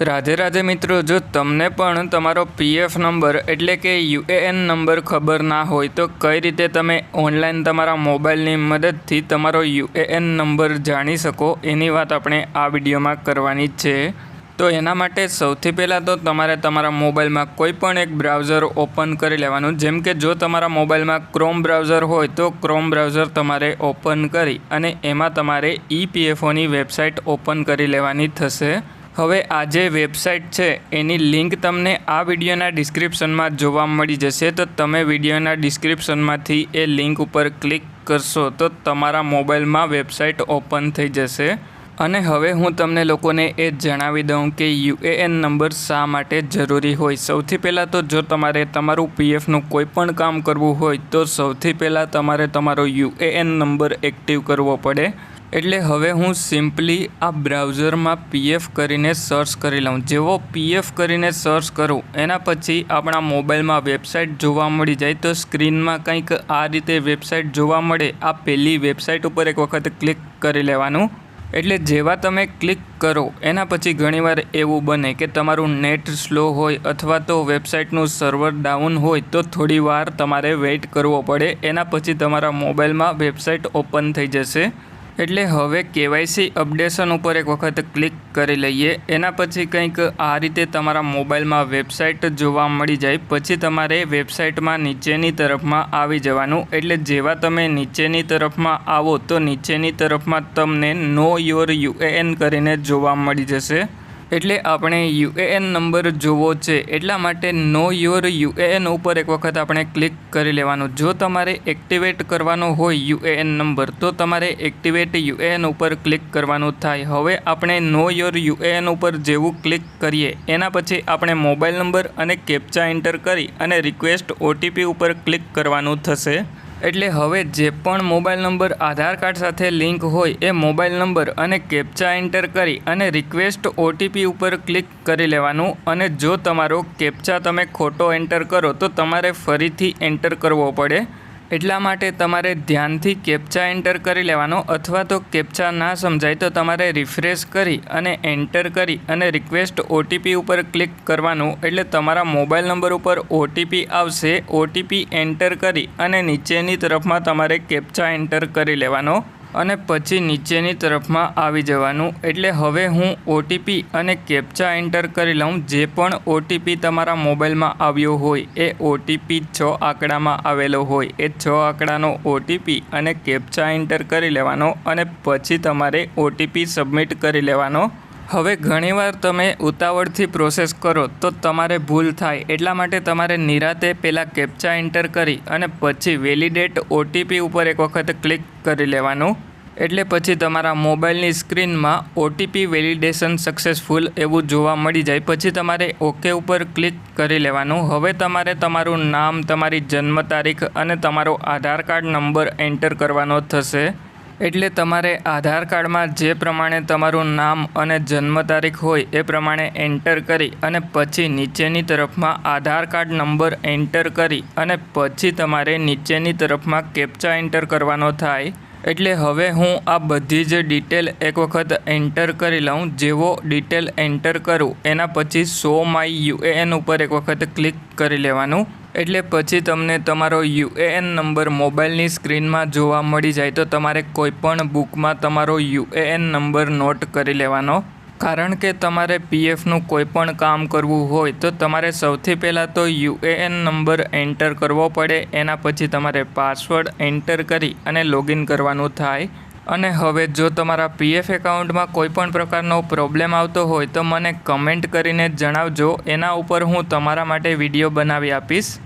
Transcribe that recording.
રાધે રાધે મિત્રો, જો તમને પણ તમારો પીએફ નંબર એટલે કે યુએએન નંબર ખબર ના હોય, તો કઈ રીતે તમે ઓનલાઈન તમારા મોબાઈલની મદદથી તમારો યુએએન નંબર જાણી શકો? એની વાત આપણે આ વિડીયોમાં કરવાની છે. તો એના માટે સૌથી પહેલાં તો તમારે તમારા મોબાઈલમાં કોઈ પણ એક બ્રાઉઝર ઓપન કરી લેવાનું. જેમ કે જો તમારા મોબાઈલમાં ક્રોમ બ્રાઉઝર હોય, તો ક્રોમ બ્રાઉઝર તમારે ઓપન કરી અને એમાં તમારે ઈપીએફઓની વેબસાઇટ ઓપન કરી લેવાની થશે. હવે આ જે વેબસાઇટ છે, એની લિંક તમને આ વિડીયોના ડિસ્ક્રિપ્શનમાં જોવા મળી જશે. તો તમે વિડીયોના ડિસ્ક્રિપ્શનમાંથી એ લિંક ઉપર ક્લિક કરશો, તો તમારા મોબાઈલમાં વેબસાઇટ ઓપન થઈ જશે. અને હવે હું તમને લોકોને એ જણાવી દઉં કે યુએએન નંબર શા માટે જરૂરી હોય. સૌથી પહેલાં તો જો તમારે તમારું પીએફનું કોઈ પણ કામ કરવું હોય, તો સૌથી પહેલાં તમારે તમારો યુએએન નંબર એક્ટિવ કરવો પડે. એટલે હવે હું સિમ્પલી આ બ્રાઉઝરમાં પીએફ કરીને સર્ચ કરી લઉં. જેવો પીએફ કરીને સર્ચ કરું, એના પછી આપણા મોબાઈલમાં વેબસાઇટ જોવા મળી જાય તો સ્ક્રીનમાં કંઈક આ રીતે વેબસાઇટ જોવા મળે, આ પહેલી વેબસાઇટ ઉપર એક વખત ક્લિક કરી લેવાનું. એટલે જેવા તમે ક્લિક કરો, એના પછી ઘણીવાર એવું બને કે તમારું નેટ સ્લો હોય અથવા તો વેબસાઇટનું સર્વર ડાઉન હોય તો થોડી વાર તમારે વેઇટ કરવો પડે, એના પછી તમારા મોબાઈલમાં વેબસાઇટ ઓપન થઈ જશે. એટલે હવે કેવાયસી અપડેશન ઉપર એક વખત ક્લિક કરી લઈએ. એના પછી કંઈક આ રીતે તમારા મોબાઈલમાં વેબસાઇટ જોવા મળી જાય. પછી તમારે વેબસાઇટમાં નીચેની તરફમાં આવી જવાનું. એટલે જેવા તમે નીચેની તરફમાં આવો તો નીચેની તરફમાં તમને નો યોર યુએએન કરીને જોવા મળી જશે. એટલે આપણે યુએએન નંબર જોવો છે. એટલા માટે નો યોર યુએએન ઉપર એક વખત આપણે ક્લિક કરી લેવાનું. જો તમારે એક્ટિવેટ કરવાનો હોય યુએએન નંબર, તો તમારે એક્ટિવેટ યુએએન ઉપર ક્લિક કરવાનું થાય. હવે આપણે નો યોર યુએએન ઉપર જેવું ક્લિક કરીએ. એના પછી આપણે મોબાઈલ નંબર અને કેપ્ચા એન્ટર કરી અને રિક્વેસ્ટ ઓટીપી ઉપર ક્લિક કરવાનું થશે. એટલે હવે જે પણ મોબાઈલ નંબર, આધાર કાર્ડ સાથે લિંક હોય એ મોબાઈલ નંબર અને કેપ્ચા એન્ટર કરી અને રિક્વેસ્ટ ઓટીપી ઉપર ક્લિક કરી લેવાનું અને જો તમારો કેપ્ચા તમે ખોટો એન્ટર કરો તો તમારે ફરીથી એન્ટર કરવો પડે. એટલા માટે તમારે ધ્યાનથી કેપ્ચા એન્ટર કરી લેવાનો અથવા તો કેપ્ચા ના સમજાય તો તમારે રિફ્રેશ કરી અને એન્ટર કરી અને રિક્વેસ્ટ ઓટીપી ઉપર ક્લિક કરવાનું એટલે તમારા મોબાઈલ નંબર ઉપર ઓટીપી આવશે. ઓટીપી એન્ટર કરી અને નીચેની તરફમાં તમારે કેપ્ચા એન્ટર કરી લેવાનો અને પછી નીચેની તરફમાં આવી જવાનું. એટલે હવે હું ઓટીપી અને કેપ્ચા એન્ટર કરી લઉં. જે પણ ઓટીપી તમારા મોબાઈલમાં આવ્યો હોય, એ ઓટીપી છ આંકડામાં આવેલો હોય. એ છ આંકડાનો ઓટીપી અને કેપ્ચા એન્ટર કરી લેવાનો અને પછી તમારે ઓટીપી સબમિટ કરી લેવાનો. હવે ઘણીવાર તમે ઉતાવળથી પ્રોસેસ કરો તો તમારે ભૂલ થાય. એટલા માટે તમારે નિરાતે પહેલાં કેપ્ચા એન્ટર કરી અને પછી વેલિડેટ ઓટીપી ઉપર એક વખત ક્લિક કરી લેવાનું. એટલે પછી તમારા મોબાઈલની સ્ક્રીનમાં ઓટીપી વેલિડેશન સક્સેસફુલ એવું જોવા મળી જાય. પછી તમારે ઓકે ઉપર ક્લિક કરી લેવાનું. હવે તમારે તમારું નામ, તમારી જન્મ તારીખ અને તમારો આધાર કાર્ડ નંબર એન્ટર કરવાનો થશે. એટલે તમારે આધાર કાર્ડમાં જે પ્રમાણે તમારું નામ અને જન્મ તારીખ હોય એ પ્રમાણે એન્ટર કરી અને પછી નીચેની તરફમાં આધાર કાર્ડ નંબર એન્ટર કરી અને પછી તમારે નીચેની તરફમાં કેપ્ચા એન્ટર કરવાનો થાય. એટલે હવે હું આ બધી જ ડિટેલ એક વખત એન્ટર કરી લઉં, જેવો ડિટેલ એન્ટર કરું, એના પછી સો માય યુએએન ઉપર એક વખત ક્લિક કરી લેવાનું. એટલે પછી તમને તમારો યુએએન નંબર મોબાઈલની સ્ક્રીનમાં જોવા મળી જાય તો તમારે કોઈપણ બુકમાં તમારો યુએએન નંબર નોટ કરી લેવાનો. કારણ કે તમારે પીએફનું કોઈપણ કામ કરવું હોય તો તમારે સૌથી પહેલાં તો યુએએન નંબર એન્ટર કરવો પડે, એના પછી તમારે પાસવર્ડ એન્ટર કરી અને લોગિન કરવાનું થાય. અને હવે જો તમારા પીએફ એકાઉન્ટમાં કોઈ પણ પ્રકારનો પ્રોબ્લેમ આવતો હોય તો મને કમેન્ટ કરીને જણાવજો. એના ઉપર હું તમારા માટે વીડિયો બનાવી આપીશ.